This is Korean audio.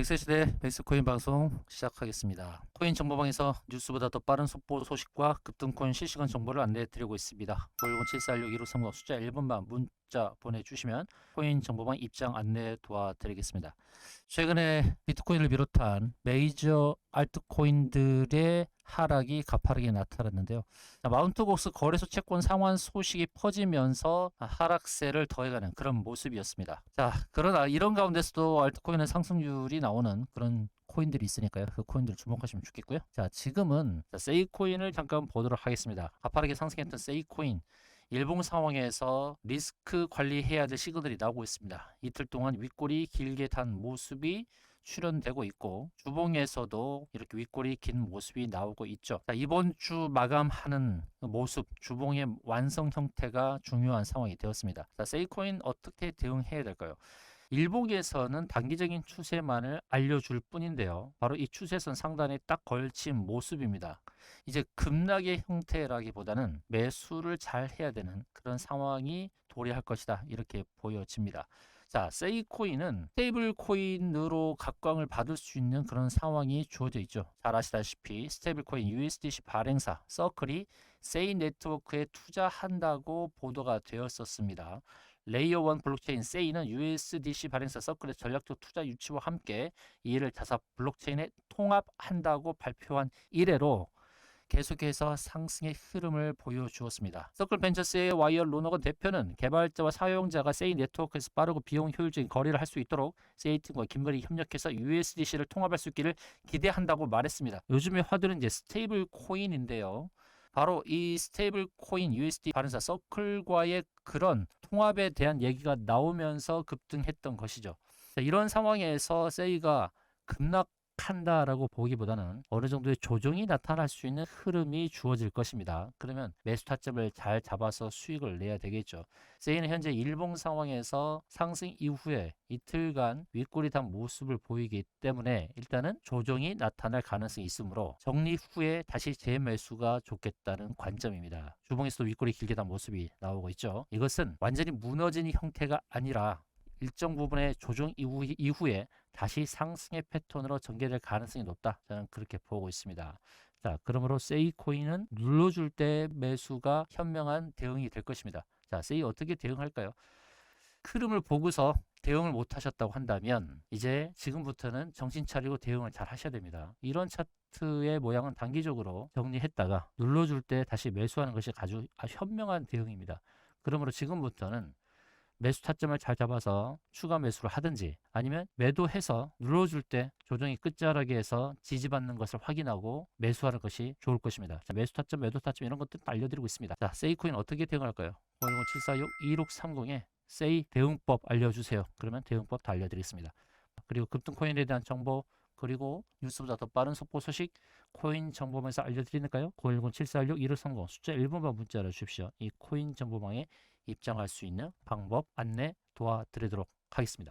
맥스시대 맥스코인 방송 시작하겠습니다. 코인 정보방에서 뉴스보다 더 빠른 속보 소식과 급등 코인 실시간 정보를 안내해 드리고 있습니다. 910-7416-1530 숫자 1번만 문 자 보내주시면 코인 정보방 입장 안내 도와드리겠습니다. 최근에 비트코인을 비롯한 메이저 알트코인들의 하락이 가파르게 나타났는데요. 자, 마운트복스 거래소 채권 상환 소식이 퍼지면서 하락세를 더해가는 그런 모습이었습니다. 자, 그러나 이런 가운데서도 알트코인의 상승률이 나오는 그런 코인들이 있으니까요. 그 코인들 주목하시면 좋겠고요. 자, 지금은 자, 세이코인을 잠깐 보도록 하겠습니다. 가파르게 상승했던 세이코인. 일봉 상황에서 리스크 관리해야 될 시그널이 나오고 있습니다. 이틀 동안 윗골이 길게 단 모습이 출현되고 있고 주봉에서도 이렇게 윗골이 긴 모습이 나오고 있죠. 자, 이번 주 마감하는 그 모습, 주봉의 완성 형태가 중요한 상황이 되었습니다. 자, 세이코인 어떻게 대응해야 될까요? 일봉에서는 단기적인 추세만을 알려줄 뿐인데요. 바로 이 추세선 상단에 딱 걸친 모습입니다. 이제 급락의 형태라기보다는 매수를 잘 해야 되는 그런 상황이 도래할 것이다. 이렇게 보여집니다. 자, 세이코인은 스테이블 코인으로 각광을 받을 수 있는 그런 상황이 주어져 있죠. 잘 아시다시피 스테이블 코인 USDC 발행사 서클이 세이 네트워크에 투자한다고 보도가 되었었습니다. 레이어 1 블록체인 세이는 USDC 발행사 서클의 전략적 투자 유치와 함께 이를 자사 블록체인에 통합한다고 발표한 이래로 계속해서 상승의 흐름을 보여주었습니다. 서클 벤처스의 와이어 로너건 대표는 개발자와 사용자가 세이 네트워크에서 빠르고 비용 효율적인 거래를 할 수 있도록 세이 팀과 긴밀히 협력해서 USDC를 통합할 수 있기를 기대한다고 말했습니다. 요즘에 화두는 이제 스테이블 코인인데요. 바로 이 스테이블 코인 USD 발행사 서클과의 그런 통합에 대한 얘기가 나오면서 급등했던 것이죠. 자, 이런 상황에서 세이가 급락 한다라고 보기보다는 어느 정도의 조정이 나타날 수 있는 흐름이 주어질 것입니다. 그러면 매수 타점을 잘 잡아서 수익을 내야 되겠죠. 세이는 현재 일봉 상황에서 상승 이후에 이틀간 윗골이 단 모습을 보이기 때문에 일단은 조정이 나타날 가능성이 있으므로 정리 후에 다시 재매수가 좋겠다는 관점입니다. 주봉에서도 윗골이 길게 단 모습이 나오고 있죠. 이것은 완전히 무너진 형태가 아니라 일정 부분의 조정 이후, 이후에 다시 상승의 패턴으로 전개될 가능성이 높다. 저는 그렇게 보고 있습니다. 자, 그러므로 세이 코인은 눌러줄 때 매수가 현명한 대응이 될 것입니다. 자, 세이 어떻게 대응할까요? 흐름을 보고서 대응을 못 하셨다고 한다면 이제 지금부터는 정신 차리고 대응을 잘 하셔야 됩니다. 이런 차트의 모양은 단기적으로 정리했다가 눌러줄 때 다시 매수하는 것이 아주 현명한 대응입니다. 그러므로 지금부터는 매수 타점을 잘 잡아서 추가 매수를 하든지 아니면 매도해서 눌러줄 때 조정이 끝자락에서 지지받는 것을 확인하고 매수하는 것이 좋을 것입니다. 자, 매수 타점, 매도 타점 이런 것들 다 알려드리고 있습니다. 자, 세이코인 어떻게 대응할까요? 010-746-2630에 세이 대응법 알려주세요. 그러면 대응법 다 알려드리겠습니다. 그리고 급등코인에 대한 정보 그리고 뉴스보다 더 빠른 속보 소식 코인 정보방에서 알려드리니까요. 010-746-1530 숫자 1번만 문자를 주십시오. 이 코인 정보방에 입장할 수 있는 방법 안내 도와드리도록 하겠습니다.